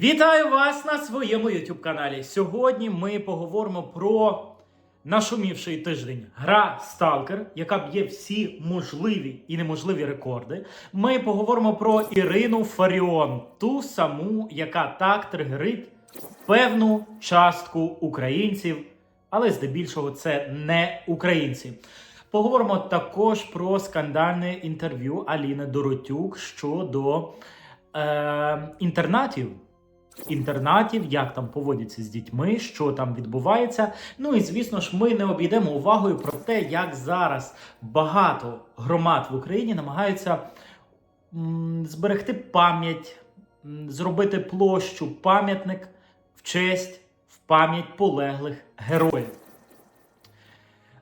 Вітаю вас на своєму YouTube каналі. Сьогодні ми поговоримо про нашумівший тиждень. Гра Stalker, яка б'є всі можливі і неможливі рекорди. Ми поговоримо про Ірину Фаріон, ту саму, яка так тригерить певну частку українців, але здебільшого це не українці. Поговоримо також про скандальне інтерв'ю Аліни Доротюк щодо е, інтернатів. Інтернатів, як там поводяться з дітьми, що там відбувається. Ну і звісно ж, ми не обійдемо увагою про те, як зараз багато громад в Україні намагаються зберегти пам'ять, зробити площу, пам'ятник в честь, в пам'ять полеглих героїв.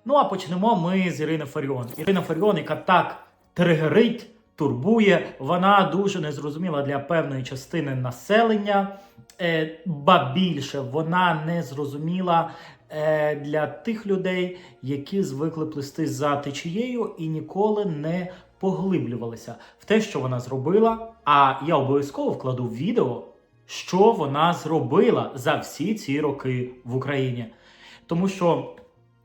Ну а почнемо ми з Ірини Фаріон. Ірина Фаріон, яка так тригерить, турбує, вона дуже незрозуміла для певної частини населення. Е, ба більше вона не зрозуміла е, для тих людей, які звикли плести за течією і ніколи не поглиблювалися в те, що вона зробила. А я обов'язково вкладу відео, що вона зробила за всі ці роки в Україні. Тому що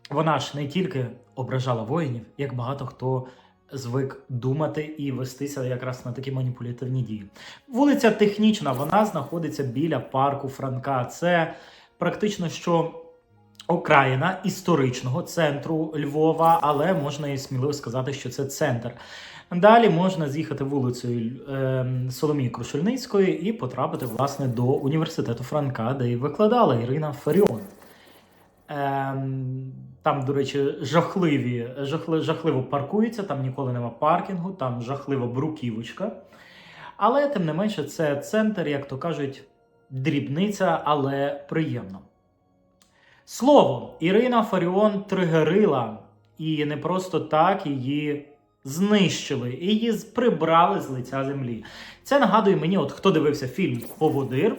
вона ж не тільки ображала воїнів, як багато хто звик думати і вестися якраз на такі маніпулятивні дії. Вулиця Технічна, вона знаходиться біля парку Франка. Це практично що окраїна історичного центру Львова, але можна і сміливо сказати, що це центр. Далі можна з'їхати вулицею е, Соломії Крушельницької і потрапити власне до університету Франка, де і викладала Ірина Фаріон. Ем, там, до речі, жахливі, жахли, жахливо паркуються, там ніколи нема паркінгу, там жахлива бруківочка. Але, тим не менше, це центр, як то кажуть, дрібниця, але приємно. Слово, Ірина Фаріон тригерила, і не просто так її знищили, її прибрали з лиця землі. Це нагадує мені, от хто дивився фільм Поводир,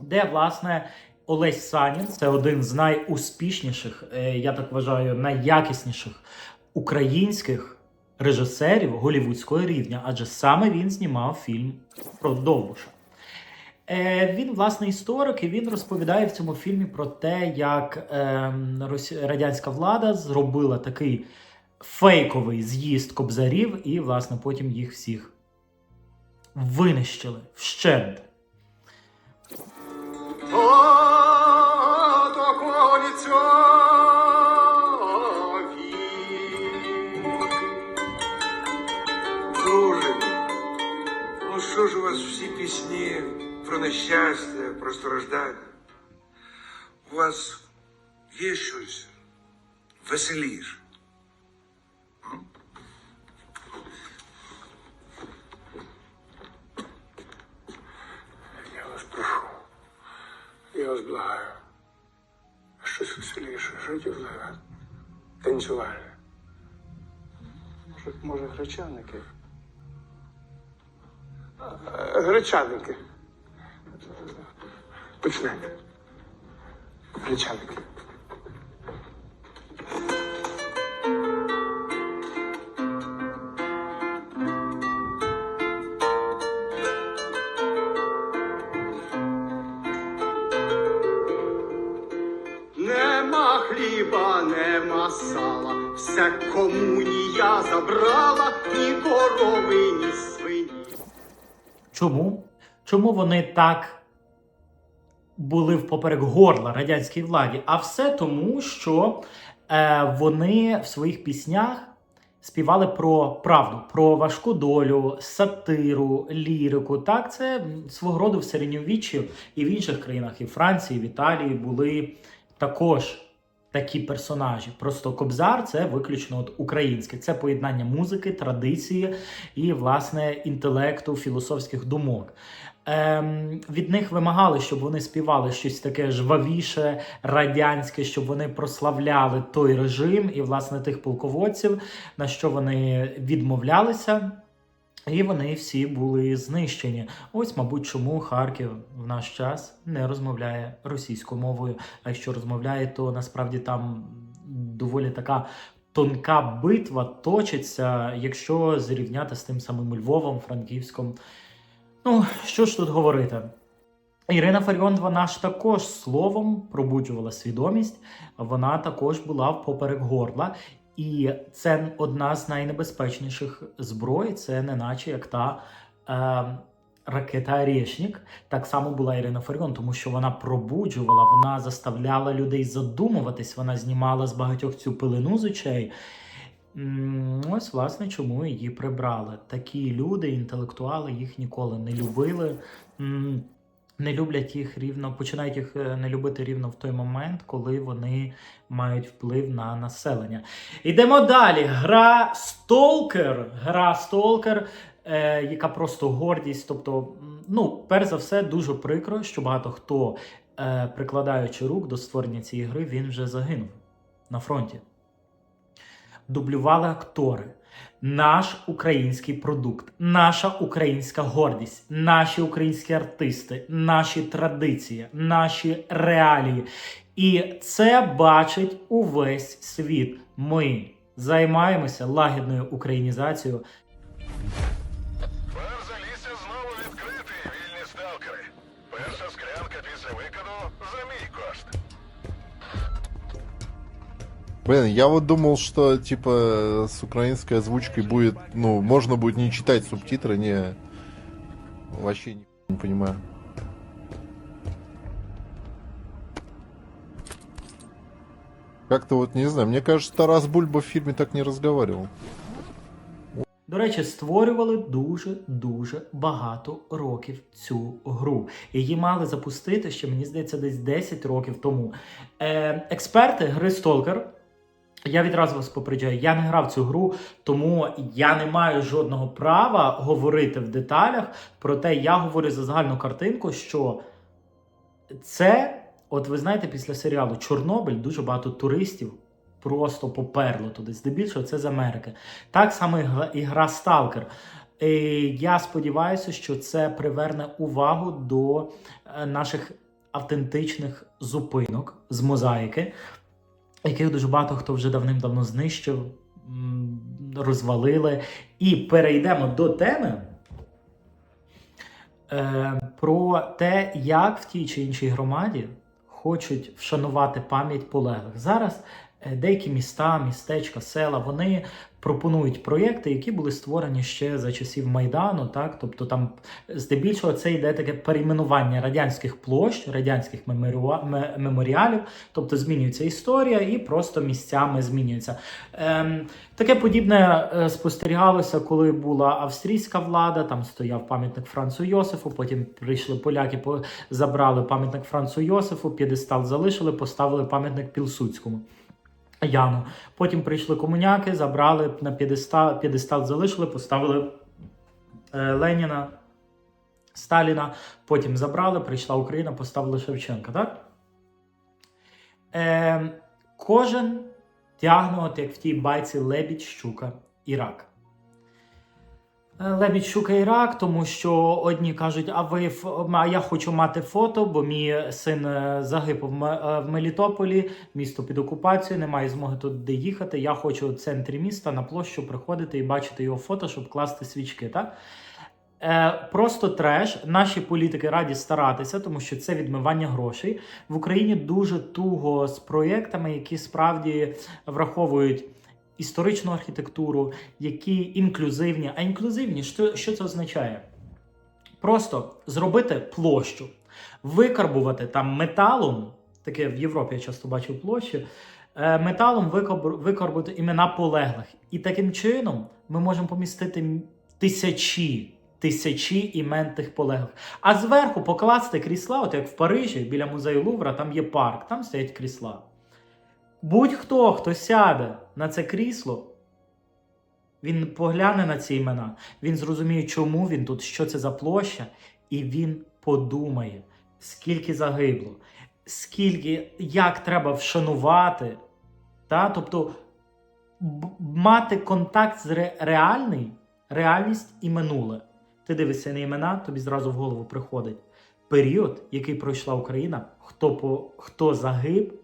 де, власне, Олесь Санін це один з найуспішніших, е, я так вважаю, найякісніших українських режисерів голівудського рівня, адже саме він знімав фільм про Довбуша. Е, Він, власне, історик, і він розповідає в цьому фільмі про те, як ем, радянська влада зробила такий фейковий з'їзд кобзарів, і, власне, потім їх всіх винищили вщент. От околицьові. Друже, ну що ж у вас всі пісні про нещастя, про страждання? У вас є щось веселіше? Я вас. Щось веселіше, життєвливе, танцювальне. Може, гречаники? Е, Гречаники. Почнете. Гречаники. Забрала, ні корови, ні свині. Чому? Чому вони так були впоперек горла радянській владі? А все тому, що е, вони в своїх піснях співали про правду, про важку долю, сатиру, лірику. Так, це свого роду в середньовіччі і в інших країнах, і в Франції, і в Італії були також такі персонажі. Просто Кобзар це виключно от українське. Це поєднання музики, традиції і, власне, інтелекту, філософських думок. Ем, від них вимагали, щоб вони співали щось таке жвавіше, радянське, щоб вони прославляли той режим і, власне, тих полководців, на що вони відмовлялися. І вони всі були знищені. Ось, мабуть, чому Харків в наш час не розмовляє російською мовою. А якщо розмовляє, то насправді там доволі така тонка битва точиться, якщо зрівняти з тим самим Львовом, Франківськом. Ну, що ж тут говорити? Ірина Фаріон, вона ж також словом пробуджувала свідомість, вона також була впоперек горла. І це одна з найнебезпечніших зброй, це не наче як та е, ракета Орешник. Так само була Ірина Фаріон, тому що вона пробуджувала, вона заставляла людей задумуватись, вона знімала з багатьох цю пилину з очей. Ось, власне, чому її прибрали. Такі люди, інтелектуали, їх ніколи не любили. Не люблять їх рівно, починають їх е, не любити рівно в той момент, коли вони мають вплив на населення. Йдемо далі. Гра Столкер. Гра Столкер, е, яка просто гордість. Тобто, ну, перш за все, дуже прикро, що багато хто, е, прикладаючи рук до створення цієї гри, він вже загинув на фронті дублювали актори. Наш український продукт, наша українська гордість, наші українські артисти, наші традиції, наші реалії. І це бачить увесь світ. Ми займаємося лагідною українізацією. Бар залісся знову відкритий, вільні сталкери. Перша склянка після викиду Блин, я вот думал, что типа с украинской озвучкой будет, ну, можно будет не читать субтитры, не, вообще не, не понимаю. Как-то вот, не знаю, мне кажется, Тарас Бульба в фильме так не разговаривал. До речі, створювали дуже дуже багато років цю гру. Її мали запустити ще, мені здається, десь 10 років тому. Е, експерти гри Stalker, я відразу вас попереджаю, я не грав цю гру, тому я не маю жодного права говорити в деталях. Проте я говорю за загальну картинку, що це, от ви знаєте, після серіалу Чорнобиль дуже багато туристів просто поперло туди. Здебільшого це з Америки. Так само і гра- Сталкер. Е, Я сподіваюся, що це приверне увагу до е, наших автентичних зупинок з мозаїки, яких дуже багато хто вже давним-давно знищив, розвалили. І перейдемо до теми. е, Про те, як в тій чи іншій громаді хочуть вшанувати пам'ять полеглих. Зараз деякі міста, містечка, села вони пропонують проєкти, які були створені ще за часів Майдану. Так, тобто там здебільшого це йде таке перейменування радянських площ, радянських меморіалів, тобто змінюється історія і просто місцями змінюється. Ем, таке подібне е, спостерігалося, коли була австрійська влада. Там стояв пам'ятник Францу Йосифу. Потім прийшли поляки, забрали пам'ятник Францу Йосифу, п'єдестал залишили, поставили пам'ятник Пілсудському. Яну. Потім прийшли комуняки, забрали на п'єдестал, п'єдестал залишили, поставили е, Леніна, Сталіна. Потім забрали, прийшла Україна, поставили Шевченка. Так? Е, кожен тягнув, як в тій байці Лебідь, Щука і рак. Е, Лебідь щука і рак, тому що одні кажуть, а ви а я хочу мати фото, бо мій син е, загиб е, в Мелітополі, місто під окупацією, немає змоги туди їхати. Я хочу в центрі міста на площу приходити і бачити його фото, щоб класти свічки. Так? Просто треш. Наші політики раді старатися, тому що це відмивання грошей. В Україні дуже туго з проєктами, які справді враховують історичну архітектуру, які інклюзивні. А інклюзивні, що, що це означає? Просто зробити площу, викарбувати там металом, таке в Європі я часто бачив площі, е, металом викарбувати імена полеглих. І таким чином ми можемо помістити тисячі. Тисячі імен тих полеглих. А зверху покласти крісла, от як в Парижі, біля музею Лувра, там є парк, там стоять крісла. Будь-хто, хто сяде на це крісло, він погляне на ці імена, він зрозуміє, чому він тут, що це за площа, і він подумає, скільки загибло, скільки, як треба вшанувати. Та? Тобто мати контакт з ре- реальний, реальність і минуле. Ти дивишся на імена, тобі зразу в голову приходить період, який пройшла Україна, хто, по, хто загиб,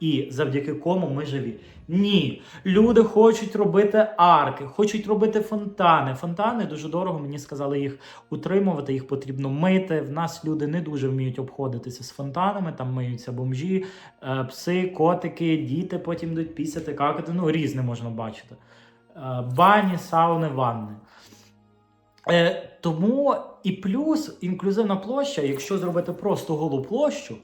і завдяки кому ми живі. Ні, люди хочуть робити арки, хочуть робити фонтани. Фонтани дуже дорого. Мені сказали їх утримувати, їх потрібно мити. В нас люди не дуже вміють обходитися з фонтанами. Там миються бомжі, е, пси, котики, діти потім йдуть пісяти, какати. Ну різне можна бачити. Е, Бані, сауни, ванни. Е, тому і плюс інклюзивна площа, якщо зробити просто голу площу,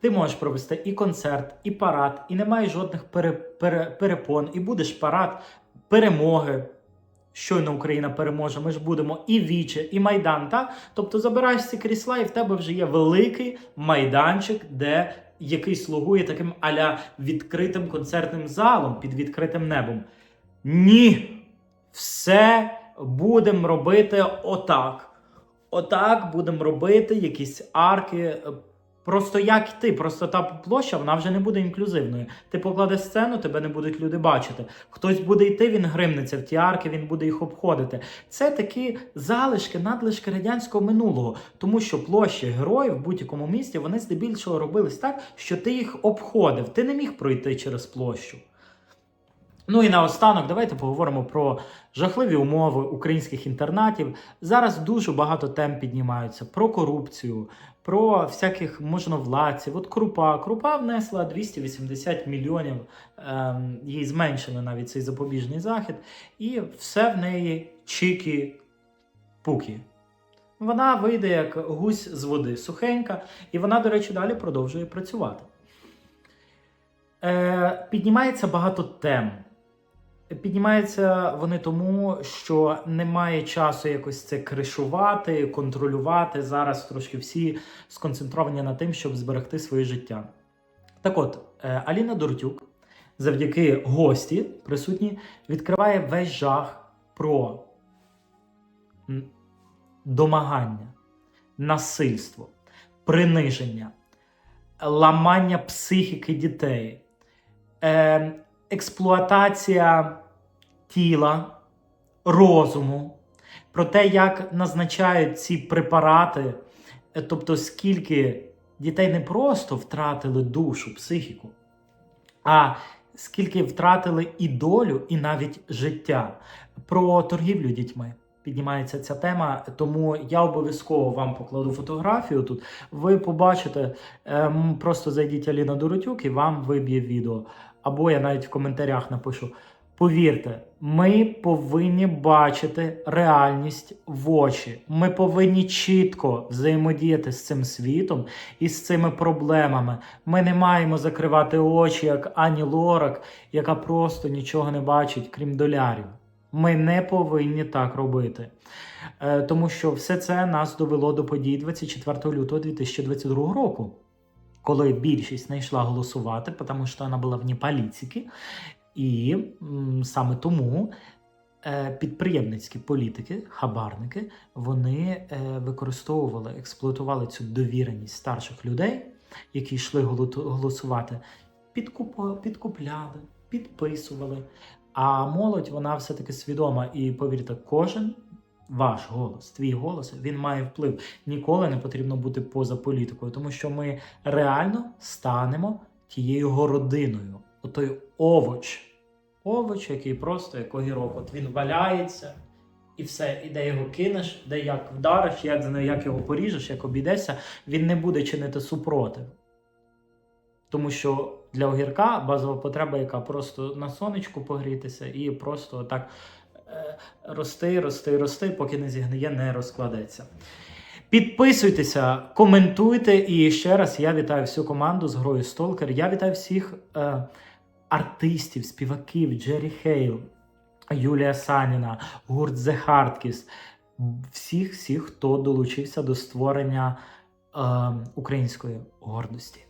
ти можеш провести і концерт, і парад, і немає жодних пере, пере, перепон, і будеш парад перемоги. Щойно Україна переможе, ми ж будемо і Віче, і Майдан. Так? Тобто забираєш ці крісла, і в тебе вже є великий майданчик, де який слугує таким аля відкритим концертним залом під відкритим небом. Ні, все будемо робити отак. Отак будемо робити якісь арки. Просто як йти, просто та площа вона вже не буде інклюзивною. Ти покладеш сцену, тебе не будуть люди бачити. Хтось буде йти, він гримнеться в ті арки, він буде їх обходити. Це такі залишки, надлишки радянського минулого, тому що площі героїв в будь-якому місті вони здебільшого робились так, що ти їх обходив. Ти не міг пройти через площу. Ну і наостанок, давайте поговоримо про жахливі умови українських інтернатів. Зараз дуже багато тем піднімаються про корупцію, про всяких можновладців. От Крупа. Крупа внесла 280 мільйонів, ем, їй зменшили навіть цей запобіжний захід, і все в неї чики-пуки. Вона вийде як гусь з води, сухенька, і вона, до речі, далі продовжує працювати. Е, піднімається багато тем. Піднімаються вони тому, що немає часу якось це кришувати, контролювати. Зараз трошки всі сконцентровані на тим, щоб зберегти своє життя. Так от, е, Аліна Дортюк, завдяки гості присутні, відкриває весь жах про домагання, насильство, приниження, ламання психіки дітей. Е, експлуатація тіла, розуму, про те, як назначають ці препарати, е, тобто скільки дітей не просто втратили душу, психіку, а скільки втратили і долю, і навіть життя. Про торгівлю дітьми піднімається ця тема, тому я обов'язково вам покладу фотографію тут. Ви побачите, ем, просто зайдіть Аліна Доротюк і вам виб'є відео. Або я навіть в коментарях напишу. Повірте, ми повинні бачити реальність в очі. Ми повинні чітко взаємодіяти з цим світом і з цими проблемами. Ми не маємо закривати очі, як Ані Лорак, яка просто нічого не бачить, крім долярів. Ми не повинні так робити. Е, тому що все це нас довело до подій 24 лютого 2022 року коли більшість не йшла голосувати, тому що вона була вне політики. І саме тому е, підприємницькі політики, хабарники, вони е, використовували, експлуатували цю довіреність старших людей, які йшли голосувати, підкупляли, підписували. А молодь вона все-таки свідома. І повірте, кожен ваш голос, твій голос, він має вплив. Ніколи не потрібно бути поза політикою, тому що ми реально станемо тією городиною, отой овоч. Овоч, який просто як огірок. От він валяється, і все, і де його кинеш, де як вдариш, як, як його поріжеш, як обійдешся, він не буде чинити супротив. Тому що для огірка базова потреба, яка просто на сонечку погрітися, і просто так рости, рости, рости, поки не зігниє, не розкладеться. Підписуйтеся, коментуйте. І ще раз я вітаю всю команду з грою Столкер. Я вітаю всіх е, артистів, співаків, Джері Хейл, Юлія Саніна, гурт The Hardkiss, всіх, всіх, хто долучився до створення е, української гордості.